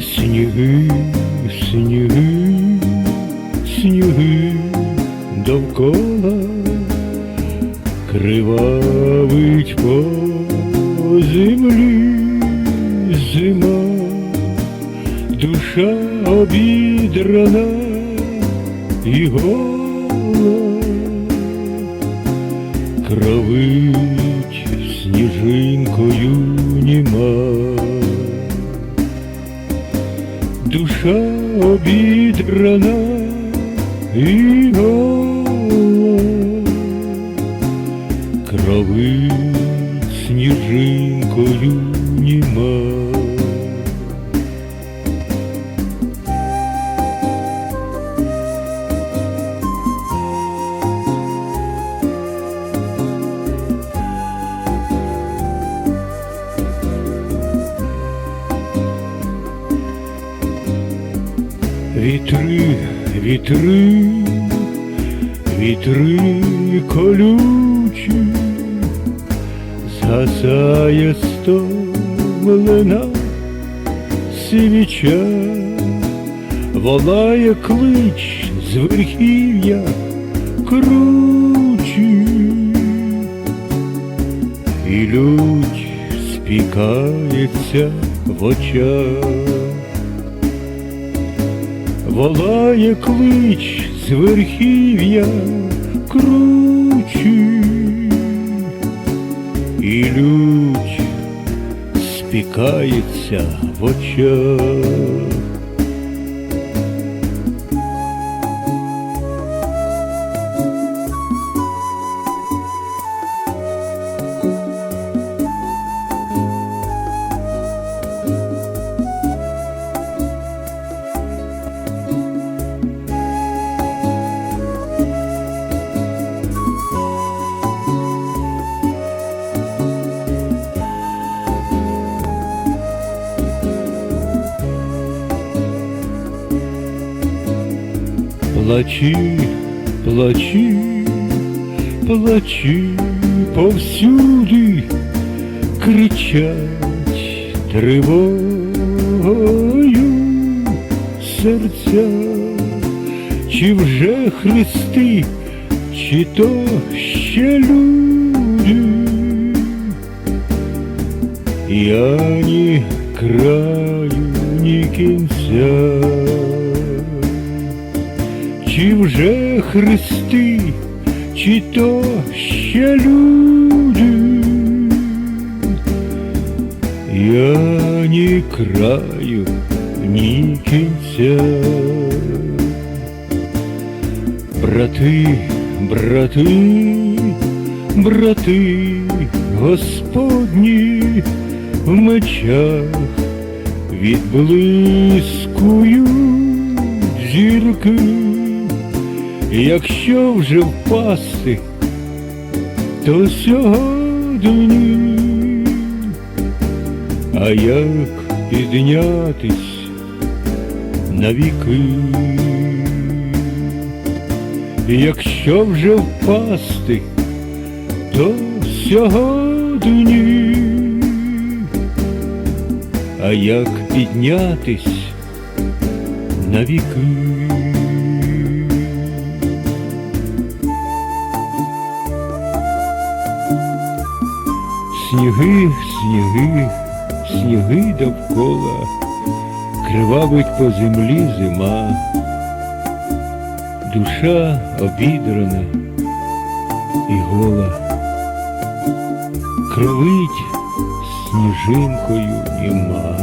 Сніги, сніги, сніги довкола. Кривавить по землі зима, душа обідрана і гола, кровить сніжинкою Душа обідрана і гола, крови сніжинкою німа. Вітри, вітри, вітри колючі, згасає стомлена свіча, волає клич з верхів'я кручі, і лють спікається в очах волає клич з верхів'я кручі, і лють спікається в очах. Плачі, плачі, плачі повсюди кричать тривогою серця, чи вже хрести, чи то ще люди, я ні краю, ні кінця Чи вже хрести, чи то ще люди, я ні краю, ні кінця. Брати, брати, брати, Господні в мечах відблискують зірки, якщо вже впасти, то сьогодні, а як піднятись навіки, якщо вже впасти, то сьогодні, а як піднятись навіки. Сніги, сніги, сніги довкола, кривавить по землі зима, душа обідрана і гола, кровить сніжинкою німа.